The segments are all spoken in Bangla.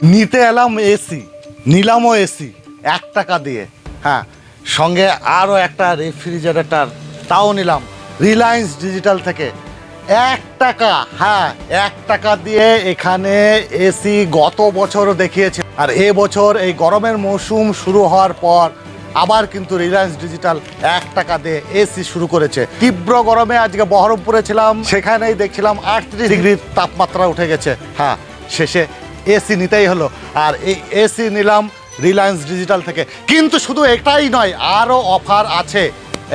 নিতে এলাম এসি নিলামও এসি এক টাকা দিয়ে। হ্যাঁ সঙ্গে আরও একটা রেফ্রিজারেটর তাও নিলাম। রিলায়েন্স ডিজিটাল থেকে এক টাকা হ্যাঁ এক টাকা দিয়ে এখানে এসি গত বছরও দেখিয়েছে। আর এ বছর এই গরমের মৌসুম শুরু হওয়ার পর আবার কিন্তু রিলায়েন্স ডিজিটাল এক টাকা দিয়ে এসি শুরু করেছে। তীব্র গরমে আজকে বহরমপুরে ছিলাম, সেখানেই দেখছিলাম আটত্রিশ ডিগ্রির তাপমাত্রা উঠে গেছে। হ্যাঁ শেষে এসি নিতেই হলো। আর এই এসি নিলাম রিলায়েন্স ডিজিটাল থেকে। কিন্তু শুধু এটাই নয় আরও অফার আছে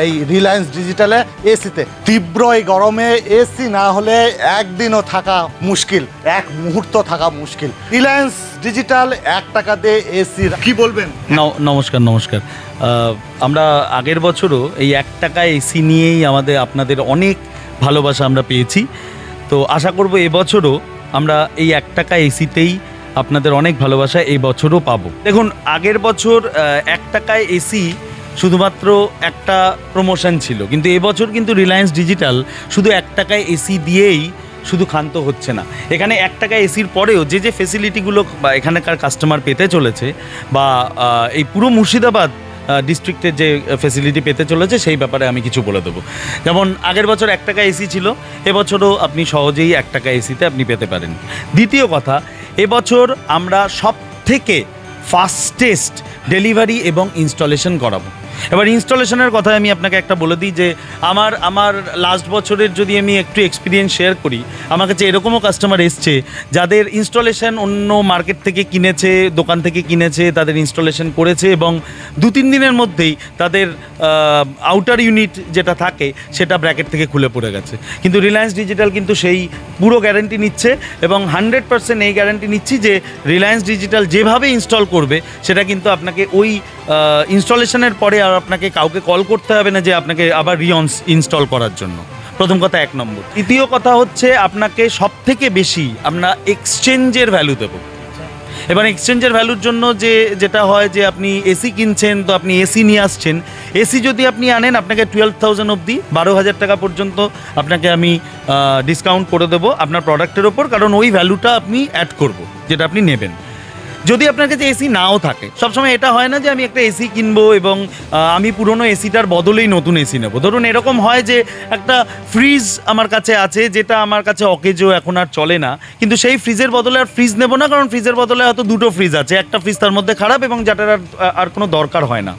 এই রিলায়েন্স ডিজিটালে এসিতে। তীব্র এই গরমে এসি না হলে একদিনও থাকা মুশকিল, এক মুহূর্ত থাকা মুশকিল। রিলায়েন্স ডিজিটাল এক টাকা দিয়ে এসি কি বলবেন? নমস্কার নমস্কার। আমরা আগের বছরও এই এক টাকা এসি নিয়েই আমাদের আপনাদের অনেক ভালোবাসা আমরা পেয়েছি। তো আশা করব এবছরও আমরা এই এক টাকা এসিতেই আপনাদের অনেক ভালোবাসা এই বছরও পাবো। দেখুন, আগের বছর এক টাকায় এসি শুধুমাত্র একটা প্রমোশন ছিল, কিন্তু এবছর কিন্তু রিলায়েন্স ডিজিটাল শুধু এক টাকায় এসি দিয়েই শুধু ক্ষান্ত হচ্ছে না। এখানে এক টাকা এসির পরেও যে যে ফেসিলিটিগুলো বা এখানকার কাস্টমার পেতে চলেছে বা এই পুরো মুর্শিদাবাদ ডিস্ট্রিক্টের যে ফেসিলিটি পেতে চলেছে, সেই ব্যাপারে আমি কিছু বলে দেবো। যেমন, আগের বছর এক টাকা এসি ছিল, এবছরও আপনি সহজেই এক টাকা এসিতে আপনি পেতে পারেন। দ্বিতীয় কথা, এবছর আমরা সব থেকে ফাস্টেস্ট ডেলিভারি এবং ইনস্টলেশন করাবো। এবার ইনস্টলেশনের কথা আমি আপনাকে একটা বলে দিই যে আমার আমার লাস্ট বছরের যদি আমি একটু এক্সপিরিয়েন্স শেয়ার করি, আমার কাছে এরকমও কাস্টমার এসছে যাদের ইনস্টলেশন অন্য মার্কেট থেকে কিনেছে, দোকান থেকে কিনেছে, তাদের ইনস্টলেশন করেছে এবং দু তিন দিনের মধ্যেই তাদের আউটার ইউনিট যেটা থাকে সেটা ব্র্যাকেট থেকে খুলে পড়ে গেছে। কিন্তু রিলায়েন্স ডিজিটাল কিন্তু সেই পুরো গ্যারেন্টি নিচ্ছে এবং হান্ড্রেড পার্সেন্ট এই গ্যারেন্টি নিচ্ছি যে রিলায়েন্স ডিজিটাল যেভাবে ইনস্টল করবে, সেটা কিন্তু আপনাকে ওই ইনস্টলেশনের পরে আর আপনাকে কাউকে কল করতে হবে না যে আপনাকে আবার রিঅনস ইনস্টল করার জন্য। প্রথম কথা এক নম্বর। দ্বিতীয় কথা হচ্ছে আপনাকে সব থেকে বেশি আমরা এক্সচেঞ্জের ভ্যালু দেবো। এবার এক্সচেঞ্জের ভ্যালুর জন্য যে, যেটা হয় যে আপনি এসি কিনছেন, তো আপনি এসি নিয়ে আসছেন। এসি যদি আপনি আনেন, আপনাকে টুয়েলভ থাউজেন্ড অবধি, বারো হাজার টাকা পর্যন্ত আপনাকে আমি ডিসকাউন্ট করে দেবো আপনার প্রোডাক্টের ওপর, কারণ ওই ভ্যালুটা আপনি অ্যাড করব, যেটা আপনি নেবেন। যদি আপনার কাছে এসি নাও থাকে, সবসময় এটা হয় না যে আমি একটা এসি কিনবো এবং আমি পুরনো এসিটার বদলেই নতুন এসি নেব। ধরুন এরকম হয় যে একটা ফ্রিজ আমার কাছে আছে, যেটা আমার কাছে অকেজো এখন আর চলে না, কিন্তু সেই ফ্রিজের বদলে আর ফ্রিজ নেব না, কারণ ফ্রিজের বদলে হয়তো দুটো ফ্রিজ আছে, একটা ফ্রিজ তার মধ্যে খারাপ এবং যেটার আর আর কোনো দরকার হয় না।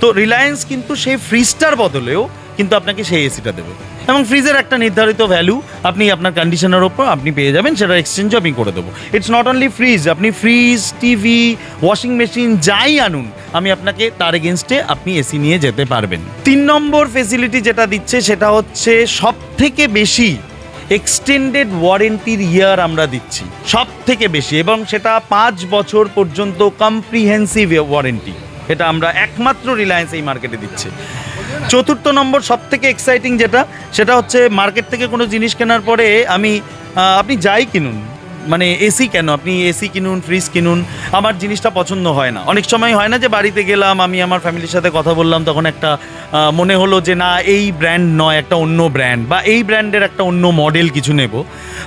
তো রিলায়েন্স কিন্তু সেই ফ্রিজটার বদলেও কিন্তু আপনাকে সেই এসিটা দেবে। এবং ফ্রিজের একটা নির্ধারিত ভ্যালু আপনি আপনার কন্ডিশনের ওপর আপনি পেয়ে যাবেন সেটা এক্সচেঞ্জও আমি করে দেবো। ইটস নট অনলি ফ্রিজ আপনি ফ্রিজ টিভি ওয়াশিং মেশিন যাই আনুন, আমি আপনাকে তার এগেনস্টে আপনি এসি নিয়ে যেতে পারবেন। তিন নম্বর ফেসিলিটি যেটা দিচ্ছে, সেটা হচ্ছে সব থেকে বেশি এক্সটেন্ডেড ওয়ারেন্টির ইয়ার আমরা দিচ্ছি। সব থেকে বেশি এবং সেটা পাঁচ বছর পর্যন্ত কম্প্রিহেন্সিভ ওয়ারেন্টি এটা আমরা একমাত্র রিলায়েন্স এই মার্কেটে দিচ্ছে। চতুর্থ নম্বর সব থেকে এক্সাইটিং যেটা, সেটা হচ্ছে মার্কেট থেকে কোনো জিনিস কেনার পরে আমি আপনি যাই কিনুন মানে এসি কেন? আপনি এসি কিনুন ফ্রিজ কিনুন, আমার জিনিসটা পছন্দ হয় না। অনেক সময় হয় না যে বাড়িতে গেলাম, আমি আমার ফ্যামিলির সাথে কথা বললাম, তখন একটা মনে হলো যে না, এই ব্র্যান্ড নয়, একটা অন্য ব্র্যান্ড বা এই ব্র্যান্ডের একটা অন্য মডেল কিছু নেব।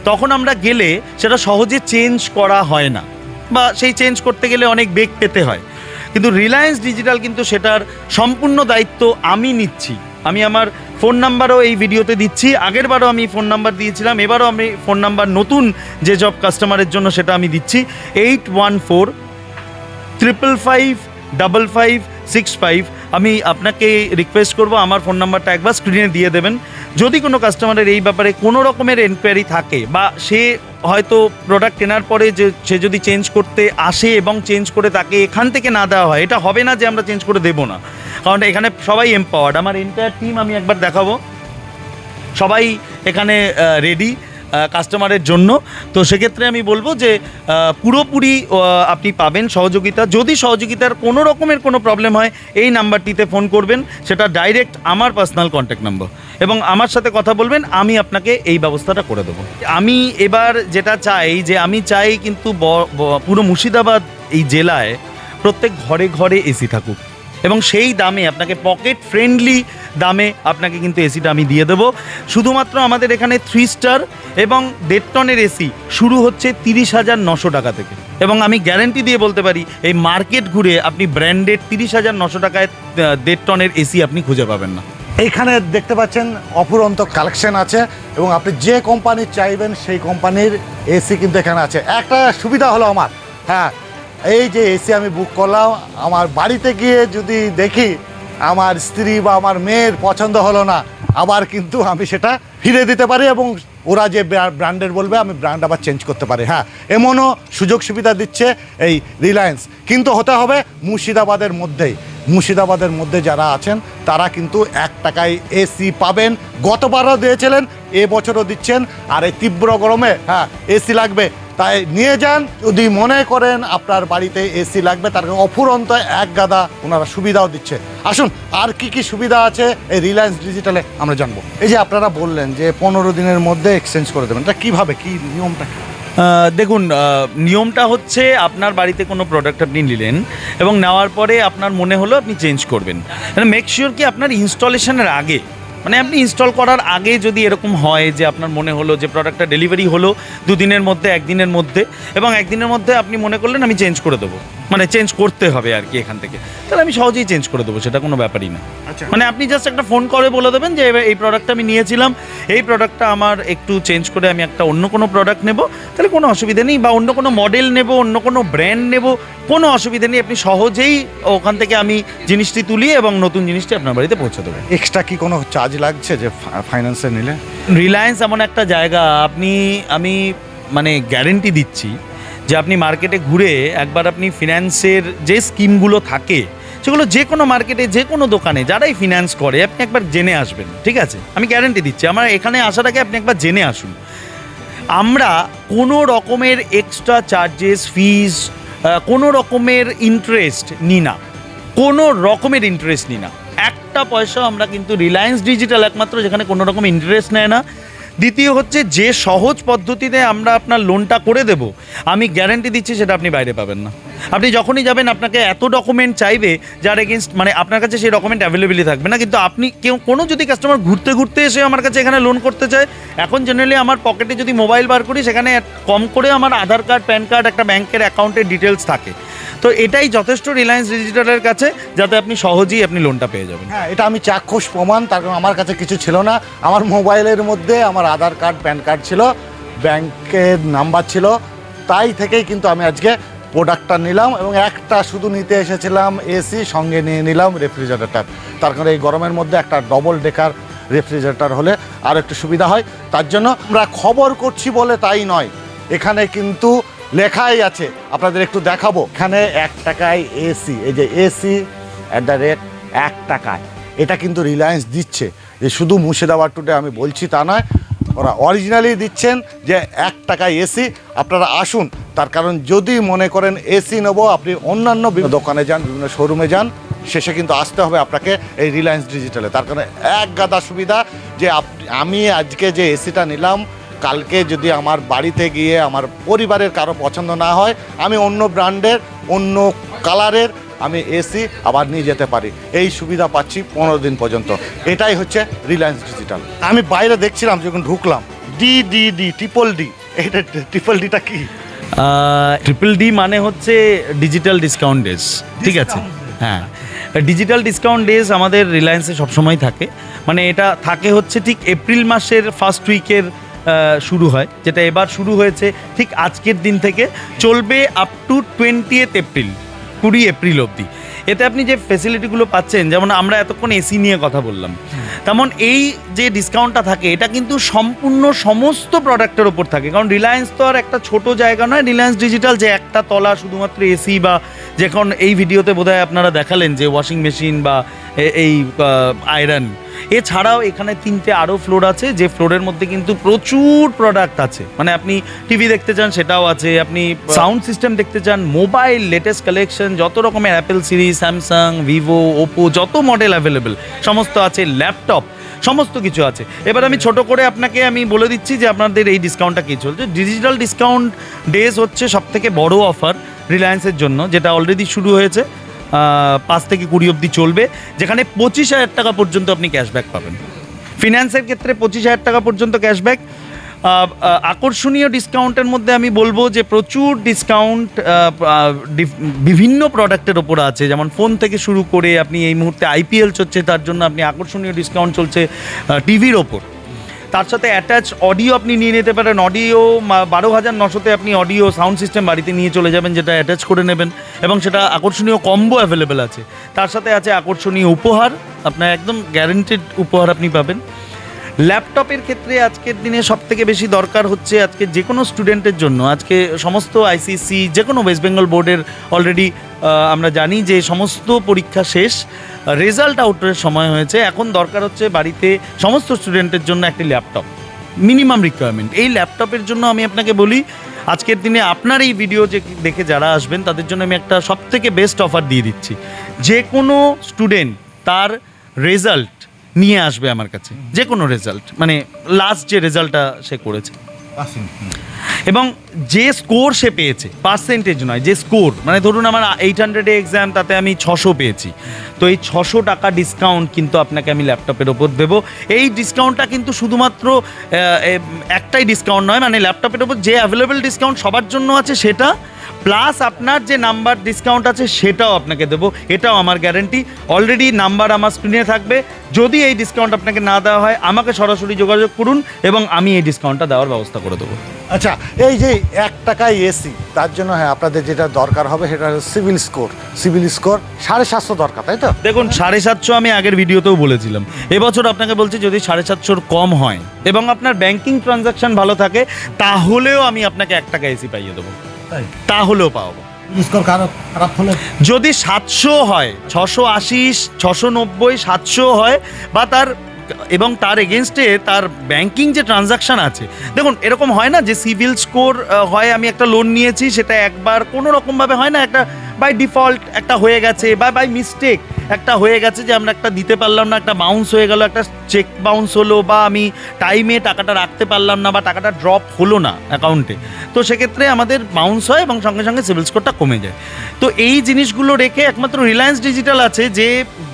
তখন আমরা গেলে সেটা সহজে চেঞ্জ করা হয় না, বা সেই চেঞ্জ করতে গেলে অনেক বেগ পেতে হয়। কিন্তু রিলায়েন্স ডিজিটাল কিন্তু সেটার সম্পূর্ণ দায়িত্ব আমি নিচ্ছি। আমি আমার ফোন নাম্বারও এই ভিডিওতে দিচ্ছি। আগের বারও আমি ফোন নাম্বার দিয়েছিলাম, এবারও আমি ফোন নাম্বার নতুন যে সব কাস্টমারের জন্য সেটা আমি দিচ্ছি। Eight one four triple five double five six five আমি আপনাকে রিকোয়েস্ট করব, আমার ফোন নাম্বারটা একবার স্ক্রিনে দিয়ে দেবেন। যদি কোনো কাস্টমারের এই ব্যাপারে কোনো রকমের এনকোয়ারি থাকে বা সে হয়তো প্রোডাক্ট কেনার পরে যে, সে যদি চেঞ্জ করতে আসে এবং চেঞ্জ করে তাকে এখান থেকে না দেওয়া হয়, এটা হবে না যে আমরা চেঞ্জ করে দেবো না। কারণ এখানে সবাই এম্পাওয়ার্ড আমার এন্টায়ার টিম আমি একবার দেখাবো। সবাই এখানে রেডি কাস্টমারের জন্য। তো সেক্ষেত্রে আমি বলব যে পুরোপুরি আপনি পাবেন সহযোগিতা। যদি সহযোগিতার কোনো রকমের কোনো প্রবলেম হয়, এই নাম্বারটিতে ফোন করবেন। সেটা ডাইরেক্ট আমার পার্সোনাল কন্ট্যাক্ট নাম্বার এবং আমার সাথে কথা বলবেন, আমি আপনাকে এই ব্যবস্থাটা করে দেবো। আমি এবার যেটা চাই, যে আমি চাই কিন্তু পুরো মুর্শিদাবাদ এই জেলায় প্রত্যেক ঘরে ঘরে এসি থাকুক। এবং সেই দামে আপনাকে পকেট ফ্রেন্ডলি দামে আপনাকে কিন্তু এসিটা আমি দিয়ে দেবো। শুধুমাত্র আমাদের এখানে থ্রি স্টার এবং দেড় টনের এসি শুরু হচ্ছে তিরিশ হাজার নশো টাকা থেকে। এবং আমি গ্যারেন্টি দিয়ে বলতে পারি, এই মার্কেট ঘুরে আপনি ব্র্যান্ডেড তিরিশ হাজার নশো টাকায় দেড় টনের এসি আপনি খুঁজে পাবেন না। এইখানে দেখতে পাচ্ছেন অফুরন্ত কালেকশন আছে এবং আপনি যে কোম্পানির চাইবেন সেই কোম্পানির এসি কিন্তু এখানে আছে। একটা সুবিধা হলো আমার হ্যাঁ এই যে এসি আমি বুক করলাম, আমার বাড়িতে গিয়ে যদি দেখি আমার স্ত্রী বা আমার মেয়ের পছন্দ হলো না, আবার কিন্তু আমি সেটা ফিরে দিতে পারি এবং ওরা যে ব্র্যান্ডের বলবে, আমি ব্র্যান্ড আবার চেঞ্জ করতে পারি। হ্যাঁ এমনও সুযোগ সুবিধা দিচ্ছে এই রিলায়েন্স কিন্তু হতে হবে মুর্শিদাবাদের মধ্যেই। মুর্শিদাবাদের মধ্যে যারা আছেন, তারা কিন্তু এক টাকায় এসি পাবেন। গতবারও দিয়েছিলেন, এ বছরও দিচ্ছেন, আর এই তীব্র গরমে হ্যাঁ এসি লাগবে। তাই নিয়ে যান। যদি মনে করেন আপনার বাড়িতে এসি লাগবে, তার অফুরন্ত এক গাদা ওনারা সুবিধাও দিচ্ছে। আসুন, আর কি কি সুবিধা আছে এই রিলায়েন্স ডিজিটালে আমরা জানব। এই যে আপনারা বললেন যে পনেরো দিনের মধ্যে এক্সচেঞ্জ করে দেবেন এটা কীভাবে? কি নিয়মটা কি? দেখুন নিয়মটা হচ্ছে আপনার বাড়িতে কোনো প্রোডাক্ট আপনি নিলেন এবং নেওয়ার পরে আপনার মনে হলো আপনি চেঞ্জ করবেন। মেক শিওর কি আপনার ইনস্টলেশনের আগে মানে আপনি ইনস্টল করার আগে যদি এরকম হয় যে আপনার মনে হলো যে প্রোডাক্টটা ডেলিভারি হলো দুদিনের মধ্যে, একদিনের মধ্যে, এবং একদিনের মধ্যে আপনি মনে করলেন আমি চেঞ্জ করে দেবো। মানে চেঞ্জ করতে হবে আর কি এখান থেকে। তাহলে আমি সহজেই চেঞ্জ করে দেবো সেটা কোনো ব্যাপারই না। আচ্ছা। মানে আপনি জাস্ট একটা ফোন করে বলে দেবেন যে এবার এই প্রোডাক্টটা আমি নিয়েছিলাম এই প্রোডাক্টটা আমার একটু চেঞ্জ করে আমি একটা অন্য কোনো প্রোডাক্ট নেব। তাহলে কোনো অসুবিধা নেই বা অন্য কোনো মডেল নেব অন্য কোনো ব্র্যান্ড নেব কোনো অসুবিধা নেই। আপনি সহজেই ওখান থেকে আমি জিনিসটি তুলি এবং নতুন জিনিসটি আপনার বাড়িতে পৌঁছে দেবো। এক্সট্রা কি কোনো চার্জ লাগছে যে ফাইন্যান্সে নিলে? রিলায়েন্স এমন একটা জায়গা আপনি আমি মানে গ্যারেন্টি দিচ্ছি যে আপনি মার্কেটে ঘুরে একবার আপনি ফিনান্সের যে স্কিমগুলো থাকে, সেগুলো যে কোনো মার্কেটে, যে কোনো দোকানে, যারাই ফিনান্স করে, আপনি একবার জেনে আসবেন, ঠিক আছে? আমি গ্যারেন্টি দিচ্ছি, আমার এখানে আসার আগে আপনি একবার জেনে আসুন। আমরা কোনো রকমের এক্সট্রা চার্জেস ফিজ কোনো রকমের ইন্টারেস্ট নিই না। কোনো রকমের ইন্টারেস্ট নিই না। একটা পয়সা আমরা কিন্তু রিলায়েন্স ডিজিটাল একমাত্র, যেখানে কোনো রকম ইন্টারেস্ট নেয় না। দ্বিতীয় হচ্ছে যে সহজ পদ্ধতিতে আমরা আপনার লোনটা করে দেব, আমি গ্যারেন্টি দিচ্ছি সেটা আপনি বাইরে পাবেন না। আপনি যখনই যাবেন, আপনাকে এত ডকুমেন্ট চাইবে যার এগেনস্ট মানে আপনার কাছে সেই ডকুমেন্ট অ্যাভেলেবেলই থাকবে না, কিন্তু আপনি কেউ, কোনো যদি কাস্টমার ঘুরতে ঘুরতে এসে আমার কাছে এখানে লোন করতে চায়, এখন জেনারেলি আমার পকেটে যদি মোবাইল বার করি, সেখানে কম করে আমার আধার কার্ড প্যান কার্ড একটা ব্যাংকের অ্যাকাউন্টের ডিটেলস থাকে। তো এটাই যথেষ্ট রিলায়েন্স ডিজিটালের কাছে, যাতে আপনি সহজেই আপনি লোনটা পেয়ে যাবেন। হ্যাঁ এটা আমি চাক্ষুষ প্রমাণ, তার কারণ আমার কাছে কিছু ছিল না। আমার মোবাইলের মধ্যে আমার আধার কার্ড, প্যান কার্ড ছিল, ব্যাংকের নাম্বার ছিল, তাই থেকেই কিন্তু আমি আজকে প্রোডাক্টটা নিলাম এবং একটা শুধু নিতে এসেছিলাম এসি সঙ্গে নিয়ে নিলাম রেফ্রিজারেটার তার কারণে এই গরমের মধ্যে একটা ডবল ডেকার রেফ্রিজারেটর হলে আর একটু সুবিধা হয়। তার জন্য আমরা খবর করছি বলে তাই নয়। এখানে কিন্তু লেখাই আছে। আপনাদের একটু দেখাবো। এখানে এক টাকায় এসি এই যে এসি অ্যাট দ্য রেট এক টাকায়। এটা কিন্তু রিলায়েন্স দিচ্ছে। যে শুধু মুর্শিদাবাদ টুডে আমি বলছি তা নয়, ওরা অরিজিনালি দিচ্ছেন যে এক টাকায় এসি আপনারা আসুন, তার কারণ যদি মনে করেন এসি নেব, আপনি অন্যান্য বিভিন্ন দোকানে যান, বিভিন্ন শোরুমে যান, শেষে কিন্তু আসতে হবে আপনাকে এই রিলায়েন্স ডিজিটালে তার কারণে এক গাদা সুবিধা যে আমি আজকে যে এসিটা নিলাম কালকে যদি আমার বাড়িতে গিয়ে আমার পরিবারের কারও পছন্দ না হয় আমি অন্য ব্র্যান্ডের অন্য কালারের আমি এসি আবার নিয়ে যেতে পারি। এই সুবিধা পাচ্ছি পনেরো দিন পর্যন্ত। এটাই হচ্ছে রিলায়েন্স ডিজিটাল আমি বাইরে দেখছিলাম যখন ঢুকলাম D D D triple D এটা ট্রিপল ডিটা কি? ট্রিপল ডি মানে হচ্ছে ডিজিটাল ডিসকাউন্ট ডেজ ঠিক আছে? হ্যাঁ। ডিজিটাল ডিসকাউন্ট ডেজ আমাদের রিলায়েন্সে সবসময় থাকে। মানে এটা থাকে হচ্ছে ঠিক এপ্রিল মাসের ফার্স্ট উইকের শুরু হয়, যেটা এবার শুরু হয়েছে ঠিক আজকের দিন থেকে, চলবে আপ টু টোয়েন্টি এপ্রিল কুড়ি এপ্রিল অবধি। এতে আপনি যে ফেসিলিটিগুলো পাচ্ছেন, যেমন আমরা এতক্ষণ এসি নিয়ে কথা বললাম, তেমন এই যে ডিসকাউন্টটা থাকে, এটা কিন্তু সম্পূর্ণ সমস্ত প্রোডাক্টের ওপর থাকে। কারণ রিলায়েন্স তো আর একটা ছোট জায়গা নয় রিলায়েন্স ডিজিটাল যে একটা তলা শুধুমাত্র এসি বা যখন এই ভিডিওতে বোধহয় আপনারা দেখালেন যে ওয়াশিং মেশিন বা এই আয়রন এছাড়াও এখানে তিনটে আরও ফ্লোর আছে, যে ফ্লোরের মধ্যে কিন্তু প্রচুর প্রোডাক্ট আছে। মানে আপনি টিভি দেখতে চান, সেটাও আছে। আপনি সাউন্ড সিস্টেম দেখতে চান মোবাইল লেটেস্ট কালেকশন যত রকমের Apple series Samsung Vivo Oppo যত মডেল অ্যাভেলেবেল সমস্ত আছে ল্যাপটপ সমস্ত কিছু আছে। এবার আমি ছোট করে আপনাকে আমি বলে দিচ্ছি যে আপনাদের এই ডিসকাউন্টটা কী চলছে। ডিজিটাল ডিসকাউন্ট ডেজ হচ্ছে সব থেকে বড় অফার রিলায়েন্সের জন্য, যেটা অলরেডি শুরু হয়েছে। পাঁচ থেকে কুড়ি অবধি চলবে, যেখানে পঁচিশ হাজার টাকা পর্যন্ত আপনি ক্যাশব্যাক পাবেন। ফিনান্সের ক্ষেত্রে পঁচিশ হাজার টাকা পর্যন্ত ক্যাশব্যাক আকর্ষণীয় ডিসকাউন্টের মধ্যে আমি বলব যে প্রচুর ডিসকাউন্ট বিভিন্ন প্রোডাক্টের ওপর আছে। যেমন ফোন থেকে শুরু করে আপনি এই মুহূর্তে আইপিএল চলছে, তার জন্য আপনি আকর্ষণীয় ডিসকাউন্ট চলছে টিভির ওপর। তার সাথে অ্যাটাচ অডিও আপনি নিয়ে নিতে পারেন। অডিও বারো হাজার নশোতে আপনি অডিও সাউন্ড সিস্টেম বাড়িতে নিয়ে চলে যাবেন, যেটা অ্যাটাচ করে নেবেন এবং সেটা আকর্ষণীয় কম্বো অ্যাভেলেবেল আছে। তার সাথে আছে আকর্ষণীয় উপহার। আপনার একদম গ্যারেন্টেড উপহার আপনি পাবেন। ল্যাপটপের ক্ষেত্রে আজকের দিনে সব থেকে বেশি দরকার হচ্ছে আজকে যে কোনো স্টুডেন্টের জন্য। আজকে সমস্ত আইসিসি যে কোনো ওয়েস্ট বেঙ্গল বোর্ডের অলরেডি আমরা জানি যে সমস্ত পরীক্ষা শেষ রেজাল্ট আউটের সময় হয়েছে। এখন দরকার হচ্ছে বাড়িতে সমস্ত স্টুডেন্টের জন্য একটি ল্যাপটপ। মিনিমাম রিকোয়ারমেন্ট এই ল্যাপটপের জন্য আমি আপনাকে বলি, আজকের দিনে আপনার এই ভিডিও যে দেখে যারা আসবেন, তাদের জন্য আমি একটা সব থেকে বেস্ট অফার দিয়ে দিচ্ছি। যে কোনো স্টুডেন্ট তার রেজাল্ট নিয়ে আসবে আমার কাছে যে কোনো রেজাল্ট মানে লাস্ট যে রেজাল্টটা সে করেছে। এবং যে স্কোর সে পেয়েছে পার্সেন্টেজ নয় যে স্কোর মানে ধরুন আমার এইট হান্ড্রেডে এক্সাম তাতে আমি ছশো পেয়েছি। তো এই ছশো টাকা ডিসকাউন্ট কিন্তু আপনাকে আমি ল্যাপটপের ওপর দেবো। এই ডিসকাউন্টটা কিন্তু শুধুমাত্র একটাই ডিসকাউন্ট নয় মানে ল্যাপটপের ওপর যে অ্যাভেলেবেল ডিসকাউন্ট সবার জন্য আছে সেটা প্লাস আপনার যে নাম্বার ডিসকাউন্ট আছে সেটাও আপনাকে দেবো এটাও আমার গ্যারেন্টি অলরেডি নাম্বার আমার স্ক্রিনে থাকবে। যদি এই ডিসকাউন্ট আপনাকে না দেওয়া হয় আমাকে সরাসরি যোগাযোগ করুন এবং আমি এই ডিসকাউন্টটা দেওয়ার ব্যবস্থা করে দেবো। আচ্ছা এই যে এক টাকায় এসি তার জন্য হ্যাঁ আপনাদের যেটা দরকার হবে সেটা সিভিল স্কোর সিভিল স্কোর সাড়ে সাতশো দরকার তাই তো? দেখুন সাড়ে সাতশো আমি আগের ভিডিওতেও বলেছিলাম। এবছর আপনাকে বলছি যদি সাড়ে সাতশোর কম হয় এবং আপনার ব্যাংকিং ট্রানজাকশন ভালো থাকে তাহলেও আমি আপনাকে এক টাকা এসি পাইয়ে দেবো। তাহলেও পাবো যদি সাতশো হয় ছশো আশি ছশো নব্বই সাতশো হয় বা তার এবং তার এগেনস্টে তার ব্যাংকিং যে ট্রানজাকশান আছে দেখুন এরকম হয় না যে সিভিল স্কোর হয় আমি একটা লোন নিয়েছি সেটা একবার কোনো রকমভাবে হয় না একটা বাই ডিফল্ট একটা হয়ে গেছে বা বাই মিস্টেক একটা হয়ে গেছে যে আমরা একটা দিতে পারলাম না, একটা বাউন্স হয়ে গেল, একটা চেক বাউন্স হলো বা আমি টাইমে টাকাটা রাখতে পারলাম না বা টাকাটা ড্রপ হলো না অ্যাকাউন্টে তো সেক্ষেত্রে আমাদের বাউন্স হয় এবং সঙ্গে সঙ্গে সিভিল স্কোরটা কমে যায়। তো এই জিনিসগুলো রেখে একমাত্র রিলায়েন্স ডিজিটাল আছে যে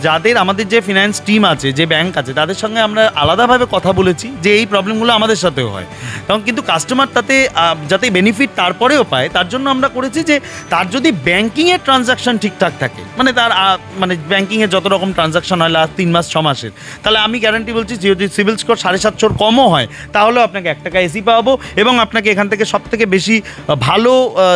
যাদের আমাদের যে ফিনান্স টিম আছে, যে ব্যাংক আছে, তাদের সঙ্গে আমরা আলাদাভাবে কথা বলেছি যে এই প্রবলেমগুলো আমাদের সাথেও হয়। এবং কিন্তু কাস্টমার তাতে যাতে বেনিফিট তারপরেও পায়, তার জন্য আমরা করেছি যে তার যদি ব্যাংকিংয়ের ট্রানজাকশন ঠিকঠাক থাকে মানে তার মানে ব্যাংকিংয়ে যত রকম ট্রানজাকশন হয় লাস্ট তিন মাস, ছ মাসের, তাহলে আমি গ্যারান্টি বলছি যে যদি সিভিল স্কোর সাড়ে সাতশোর কমও হয়, তাহলেও আপনাকে এক টাকা এসি পাবো এবং আপনাকে এখান থেকে সব থেকে বেশি ভালো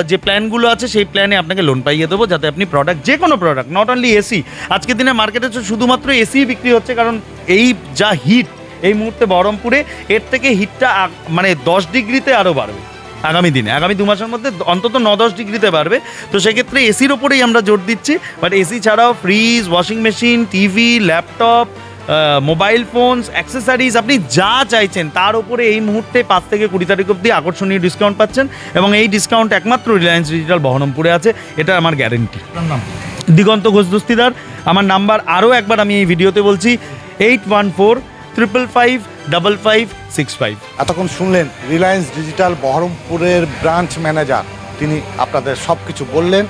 যে প্ল্যানগুলো আছে সেই প্ল্যানে আপনাকে লোন পাইয়ে দেবো যাতে আপনি প্রোডাক্ট যে কোনো প্রোডাক্ট নট অনলি এসি আজকের দিনে মার্কেটে শুধুমাত্র এসি বিক্রি হচ্ছে কারণ এই যা হিট এই মুহূর্তে বহরমপুরে এর থেকে হিটটা মানে দশ ডিগ্রিতে আরও বাড়বে আগামী দিনে। আগামী দু মাসের মধ্যে অন্তত ন দশ ডিগ্রিতে বাড়বে। তো সেক্ষেত্রে এসির ওপরেই আমরা জোর দিচ্ছি। বাট এসি ছাড়াও fridge washing machine TV laptop mobile phones accessories আপনি যা চাইছেন তার উপরে এই মুহূর্তে পাঁচ থেকে কুড়ি তারিখ অবধি আকর্ষণীয় ডিসকাউন্ট পাচ্ছেন এবং এই ডিসকাউন্ট একমাত্র রিলায়েন্স ডিজিটাল বহরমপুরে আছে। এটা আমার গ্যারেন্টি দিগন্ত ঘোষ দস্তিদার। আমার নাম্বার আরও একবার আমি এই ভিডিওতে বলছি eight one four triple five double five six five এতক্ষণ শুনলেন রিলায়েন্স ডিজিটাল বহরমপুরের ব্রাঞ্চ ম্যানেজার তিনি আপনাদের সব কিছু বললেন।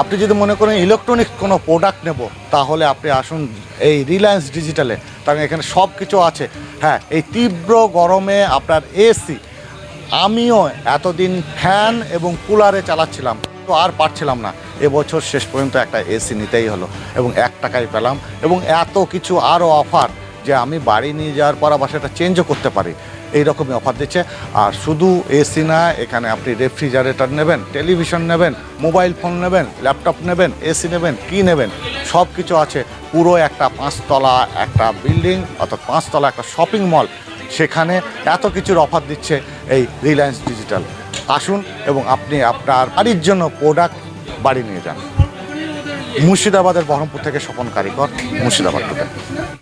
আপনি যদি মনে করেন ইলেকট্রনিক্স কোনো প্রোডাক্ট নেব, তাহলে আপনি আসুন এই রিলায়েন্স ডিজিটালে কারণ এখানে সব কিছু আছে। হ্যাঁ এই তীব্র গরমে আপনার এসি আমিও এতদিন ফ্যান এবং কুলারে চালাচ্ছিলাম, তো আর পারছিলাম না। এবছর শেষ পর্যন্ত একটা এসি নিতেই হলো এবং এক টাকায় পেলাম এবং এত কিছু আরও অফার যে আমি বাড়ি নিয়ে যাওয়ার পর আবার সেটা চেঞ্জও করতে পারি। এই রকমই অফার দিচ্ছে। আর শুধু এসি না, এখানে আপনি রেফ্রিজারেটর নেবেন টেলিভিশন নেবেন মোবাইল ফোন নেবেন ল্যাপটপ নেবেন এসি নেবেন, কি নেবেন সব কিছু আছে। পুরো একটা পাঁচতলা, একটা বিল্ডিং অর্থাৎ পাঁচতলা একটা শপিং মল সেখানে এত কিছুর অফার দিচ্ছে এই রিলায়েন্স ডিজিটাল আসুন এবং আপনি আপনার বাড়ির জন্য প্রোডাক্ট বাড়ি নিয়ে যান। মুর্শিদাবাদের বহরমপুর থেকে স্বপন কারিগর, মুর্শিদাবাদ